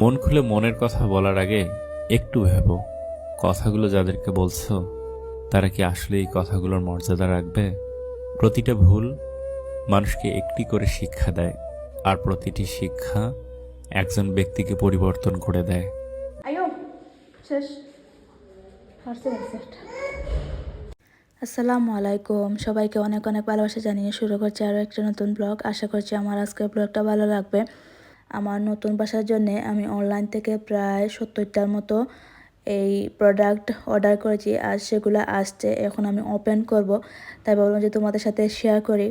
মন খুলে মনের কথা বলার আগে একটু ভেবো। কথাগুলো যাদেরকে বলছো তারা কি আসলে এই কথাগুলোর মর্যাদা রাখবে? প্রতিটা ভুল মানুষকে একটি করে শিক্ষা দেয় আর প্রতিটি শিক্ষা একজন ব্যক্তিকে পরিবর্তন করে দেয়। আয়ো শেষ। আসসালামু আলাইকুম। সবাইকে অনেক অনেক ভালোবাসা জানিয়ে শুরু করছি আরও একটা নতুন ব্লগ। আশা করছি আমার আজকের ব্লগটা ভালো লাগবে। আমার নতুন বাসার জন্য আমি অনলাইন থেকে প্রায় সত্তরটার মতো এই প্রোডাক্ট অর্ডার করেছি আর সেগুলো আসছে। এখন আমি ওপেন করব। তাই ভাবলাম যে তোমাদের সাথে শেয়ার করি।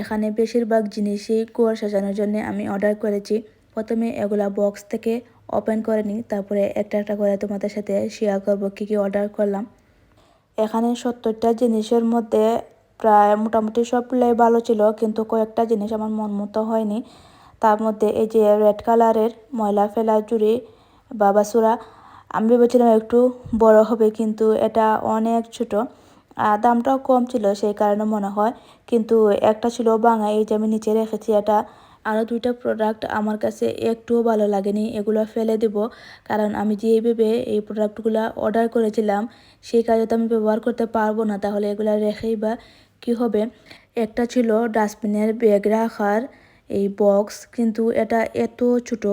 এখানে বেশিরভাগ জিনিসই কুয়ার সাজানোর জন্য আমি অর্ডার করেছি। প্রথমে এগুলা বক্স থেকে ওপেন করে নিই, তারপরে একটা একটা করে তোমাদের সাথে শেয়ার করব কী কী অর্ডার করলাম। এখানে সত্তরটা জিনিসের মধ্যে প্রায় মোটামুটি সবগুলোই ভালো ছিল, কিন্তু কয়েকটা জিনিস আমার মন মতো হয়নি। তার মধ্যে এই যে রেড কালারের ময়লা ফেলা চুড়ি বা বাসুরা, আমি ভেবেছিলাম একটু বড় হবে, কিন্তু এটা অনেক ছোট। দামটাও কম ছিল, সেই কারণে মনে হয়। কিন্তু একটা ছিল বাঙা এই যে আমি নিচে রেখেছি, এটা আরও দুইটা প্রোডাক্ট আমার কাছে একটুও ভালো লাগেনি, এগুলো ফেলে দেব। কারণ আমি যে ভেবে এই প্রোডাক্টগুলো অর্ডার করেছিলাম, সেই কাজে তো আমি ব্যবহার করতে পারব না, তাহলে এগুলো রেখেই বা কী হবে? একটা ছিল ডাস্টবিনের ব্যাগ রাখার এই বক্স কিন্তু এটা এত ছোট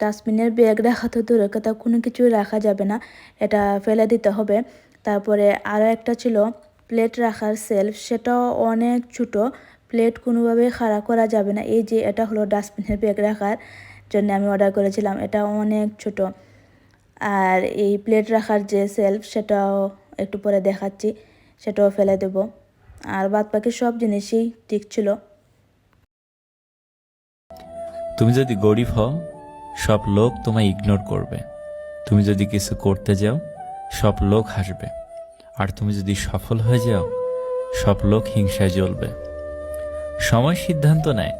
ডাস্টবিনের ব্যাগ রাখা তো দূরের কথা কোনো কিছুই রাখা যাবে না। এটা ফেলে দিতে হবে। তারপরে আরও একটা ছিল প্লেট রাখার সেলফ সেটাও অনেক ছোট। প্লেট কোনোভাবেই খাড়া করা যাবে না। এই যে এটা হলো ডাস্টবিনের ব্যাগ রাখার জন্য আমি অর্ডার করেছিলাম। এটা অনেক ছোট। আর এই প্লেট রাখার যে সেলফ সেটাও একটু পরে দেখাচ্ছি। সেটাও ফেলে দেব। আর বাদ বাকি সব জিনিসই ঠিক ছিল। তুমি যদি গরিব হও, সব লোক তোমায় ইগনোর করবে। তুমি যদি কিছু করতে যাও, সব লোক হাসবে। আর তুমি যদি সফল হয়ে যাও, সব লোক হিংসায় জ্বলবে। সময় সিদ্ধান্ত নেয়,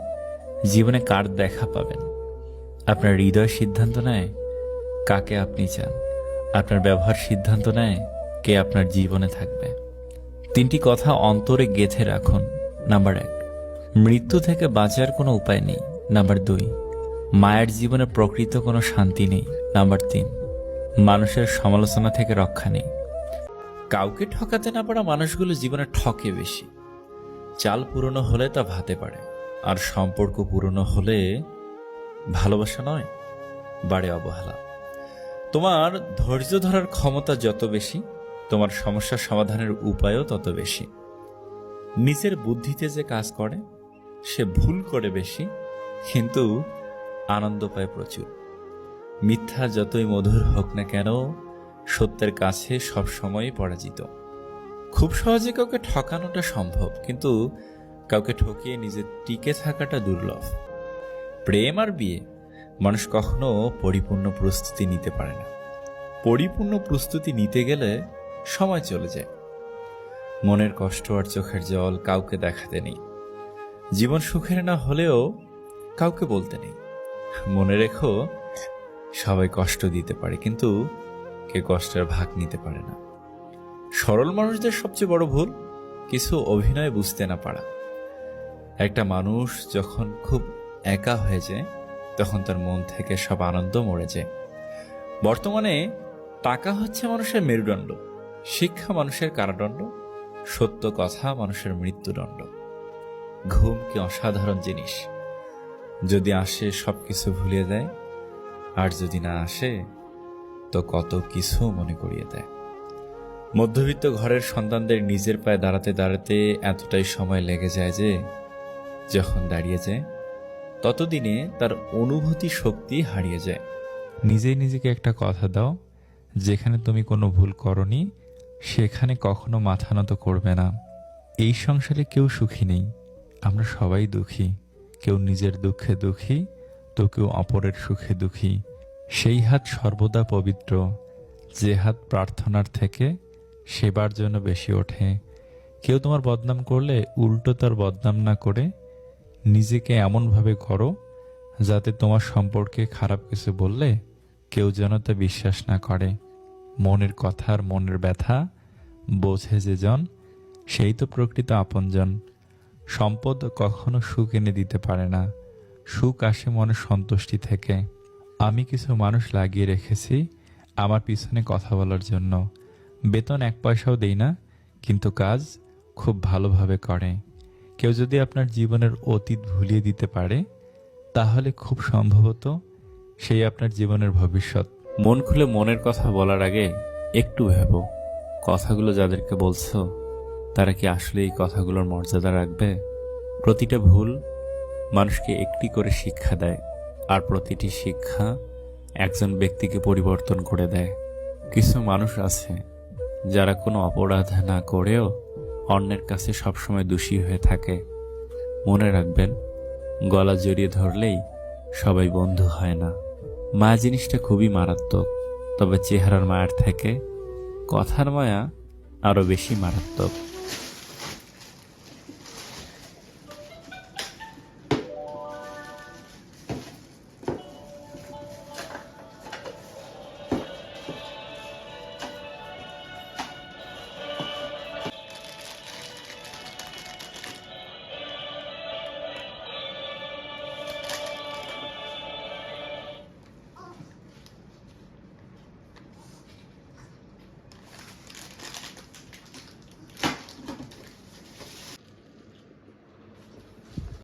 জীবনে কার দেখা পাবেন। আপনার হৃদয় সিদ্ধান্ত নেয়, কাকে আপনি চান। আপনার ব্যবহার সিদ্ধান্ত নেয়, কে আপনার জীবনে থাকবে। তিনটি কথা অন্তরে গেথে রাখুন। নাম্বার এক, মৃত্যু থেকে বাঁচার কোনো উপায় নেই। নাম্বার দুই, মায়ের জীবনে প্রকৃত কোনো শান্তি নেই। নাম্বার তিন, মানুষের সমালোচনা থেকে রক্ষা নেই। কাউকে ঠকাতে না পারা মানুষগুলো জীবনে ঠকে বেশি। চাল পুরনো হলে তা ভাতে পারে, আর সম্পর্ক পুরনো হলে ভালোবাসা নয়, বাড়ে অবহেলা। তোমার ধৈর্য ধরার ক্ষমতা যত বেশি, তোমার সমস্যা সমাধানের উপায়ও তত বেশি। নিজের বুদ্ধিতে যে কাজ করে, সে ভুল করে বেশি কিন্তু আনন্দ পায় প্রচুর। মিথ্যা যতই মধুর হোক না কেন, সত্যের কাছে সবসময় পরাজিত। খুব সহজে কাউকে ঠকানোটা সম্ভব, কিন্তু কাউকে ঠকিয়ে নিজে টিকে থাকাটা দুর্লভ। প্রেম আর বিয়ে, মানুষ কখনো পরিপূর্ণ প্রস্তুতি নিতে পারে না। পরিপূর্ণ প্রস্তুতি নিতে গেলে সময় চলে যায়। মনের কষ্ট আর চোখের জল কাউকে দেখাতে নেই। জীবন সুখের না হলেও কাউকে বলতে নেই। মনে রেখো, সবাই কষ্ট দিতে পারে, কিন্তু কে কষ্টের ভাগ নিতে পারে না। সরল মানুষদের সবচেয়ে বড় ভুল, কিছু অভিনয় বুঝতে না পারা। একটা মানুষ যখন খুব একা হয়ে যায়, তখন তার মন থেকে সব আনন্দ মরে যায়। বর্তমানে টাকা হচ্ছে মানুষের মেরুদণ্ড, শিক্ষা মানুষের কারাদণ্ড, সত্য কথা মানুষের মৃত্যুদণ্ড। ঘুম কি অসাধারণ জিনিস। যদি আসে সব কিছু ভুলিয়ে দেয়। আর যদি না আসে, তো কত কিছু মনে করিয়ে দেয়। মধ্যবিত্ত ঘরের সন্তানদের নিজের পায়ে দাঁড়াতে দাঁড়াতে এতটাই সময় লেগে যায় যে, যখন দাঁড়িয়ে যায়, ততদিনে তার অনুভূতি শক্তি হারিয়ে যায়। নিজেই নিজেকে একটা কথা দাও, যেখানে তুমি কোনো ভুল করনি, সেখানে কখনো মাথা নত করবে না। এই সংসারে কেউ সুখী নেই, আমরা সবাই দুঃখী। কেউ নিজের দুঃখে দুঃখী, তো কেউ অপরের সুখে দুঃখী। সেই হাত সর্বদা পবিত্র। যে হাত প্রার্থনার থেকে সেবার জন্য বেশি ওঠে। কেউ তোমার বদনাম করলে উল্টো তার বদনাম না করে নিজেকে এমনভাবে করো যাতে তোমার সম্পর্কে খারাপ কিছু বললে কেউ যেন তা বিশ্বাস না করে। মনের কথার মনের ব্যথা বোঝে যে জন, সেই তো প্রকৃত আপনজন। সম্পদ কখনো সুখ এনে দিতে পারে না। সুখ আসে মনের সন্তুষ্টি থেকে। আমি কিছু মানুষ লাগিয়ে রেখেছি আমার পিছনে কথা বলার জন্য। বেতন এক পয়সাও দেই না, কিন্তু কাজ খুব ভালোভাবে করে। কেউ যদি আপনার জীবনের অতীত ভুলিয়ে দিতে পারে, তাহলে খুব সম্ভবত সেই আপনার জীবনের ভবিষ্যৎ। মন খুলে মনের কথা বলার আগে একটু ভেবো। কথাগুলো যাদেরকে বলছো তারা কি আসলে এই কথাগুলোর মর্যাদা রাখবে? প্রতিটা ভুল মানুষকে একটি করে শিক্ষা দেয়, আর প্রতিটি শিক্ষা একজন ব্যক্তিকে পরিবর্তন করে দেয়। কিছু মানুষ আছে যারা কোনো অপরাধ না করেও অন্যের কাছে সবসময় দোষী হয়ে থাকে। মনে রাখবেন, গলা জড়িয়ে ধরলেই সবাই বন্ধু হয় না। মা জিনিসটা খুবই মারাত্মক, তবে চেহারার মায়ের থেকে কথার মায়া আরও বেশি মারাত্মক।